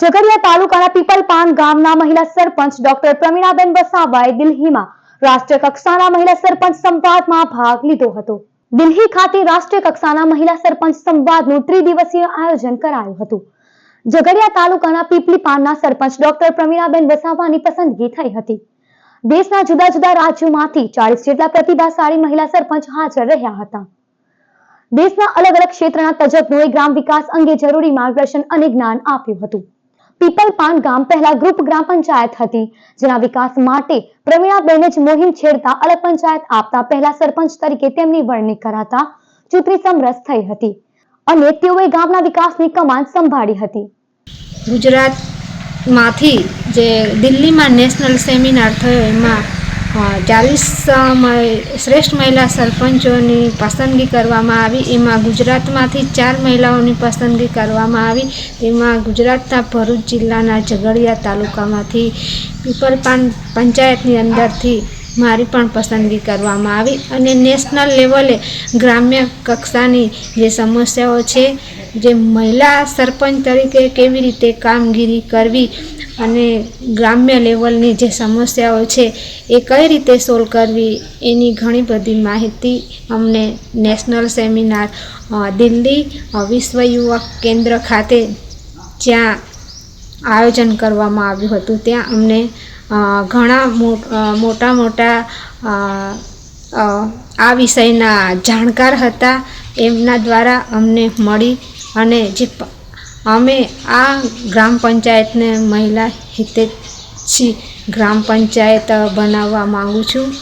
ઝઘડિયા તાલુકાના પીપલપાન ગામના મહિલા સરપંચ ડોક્ટર પ્રમીણાબેન વસાવાએ દિલ્હીમાં રાષ્ટ્રીય કક્ષાના મહિલા સરપંચ સંવાદમાં ભાગ લીધો હતો. દિલ્હી ખાતે રાષ્ટ્રીય કક્ષાના મહિલા સરપંચ સંવાદનું ત્રિદિવસીય આયોજન કરાયું હતું. ઝઘડિયા તાલુકાના પીપલીપાનના સરપંચ ડોક્ટર પ્રમીણાબેન વસાવાની પસંદગી થઈ હતી. દેશના જુદા જુદા રાજ્યોમાંથી ચાલીસ જેટલા પ્રતિભાશાળી મહિલા સરપંચ હાજર રહ્યા હતા. દેશના અલગ અલગ ક્ષેત્રના તજજ્ઞોએ ગ્રામ વિકાસ અંગે જરૂરી માર્ગદર્શન અને જ્ઞાન આપ્યું હતું. પીપલપાન ગામ પહેલા ગ્રુપ ગ્રામ પંચાયત હતી, જેના વિકાસ માટે પ્રવીણાબેને જ મોહિમ છેડતા અલગ પંચાયત આપતા પહેલા સરપંચ તરીકે તેમની વરણી કરાતા ચૂંટણી સમરસ થઈ હતી અને તેઓએ ગામના વિકાસની કમાન સંભાળી હતી. ગુજરાતમાંથી જે દિલ્હીમાં નેશનલ સેમિનાર થયો, એમાં ચાલીસ શ્રેષ્ઠ મહિલા સરપંચોની પસંદગી કરવામાં આવી, એમાં ગુજરાતમાંથી ચાર મહિલાઓની પસંદગી કરવામાં આવી. એમાં ગુજરાતના ભરૂચ જિલ્લાના ઝઘડિયા તાલુકામાંથી પીપલપાન પંચાયતની અંદરથી મારી પણ પસંદગી કરવામાં આવી અને નેશનલ લેવલે ગ્રામ્ય કક્ષાની જે સમસ્યાઓ છે, જે મહિલા સરપંચ તરીકે કેવી રીતે કામગીરી કરવી અને ગ્રામ્ય લેવલની જે સમસ્યાઓ છે, એ કઈ રીતે સોલ્વ કરવી, એની ઘણી બધી માહિતી અમને નેશનલ સેમિનાર દિલ્હી વિશ્વ યુવક કેન્દ્ર ખાતે જ્યાં આયોજન કરવામાં આવ્યું હતું. ત્યાં અમને ઘણા મોટા મોટા આ વિષયના જાણકાર હતા. એમના દ્વારા અમને મળી અને જે અમે આ ગ્રામ પંચાયતને મહિલા હિતેચ્છી ગ્રામ પંચાયત બનાવવા માગું છું.